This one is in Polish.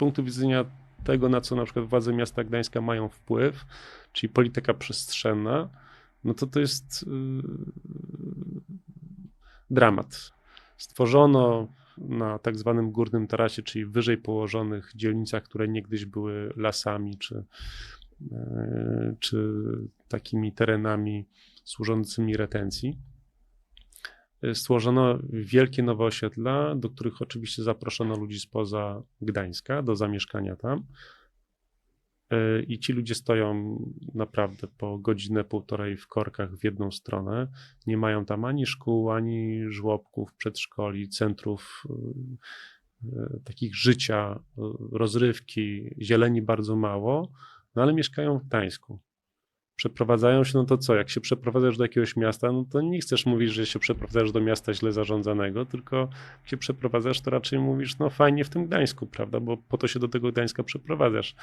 punktu widzenia tego, na co na przykład władze miasta Gdańska mają wpływ, czyli polityka przestrzenna, no to to jest yy, dramat. Stworzono na tak zwanym górnym tarasie, czyli wyżej położonych dzielnicach, które niegdyś były lasami czy, yy, czy takimi terenami służącymi retencji. Yy, Stworzono wielkie nowe osiedla, do których oczywiście zaproszono ludzi spoza Gdańska do zamieszkania tam. Yy, I ci ludzie stoją naprawdę po godzinę, półtorej w korkach w jedną stronę. Nie mają tam ani szkół, ani żłobków, przedszkoli, centrów yy, takich życia, rozrywki, zieleni bardzo mało, no ale mieszkają w Gdańsku. Przeprowadzają się, no to co? Jak się przeprowadzasz do jakiegoś miasta, no to nie chcesz mówić, że się przeprowadzasz do miasta źle zarządzanego, tylko jak się przeprowadzasz, to raczej mówisz, no fajnie w tym Gdańsku, prawda? Bo po to się do tego Gdańska przeprowadzasz.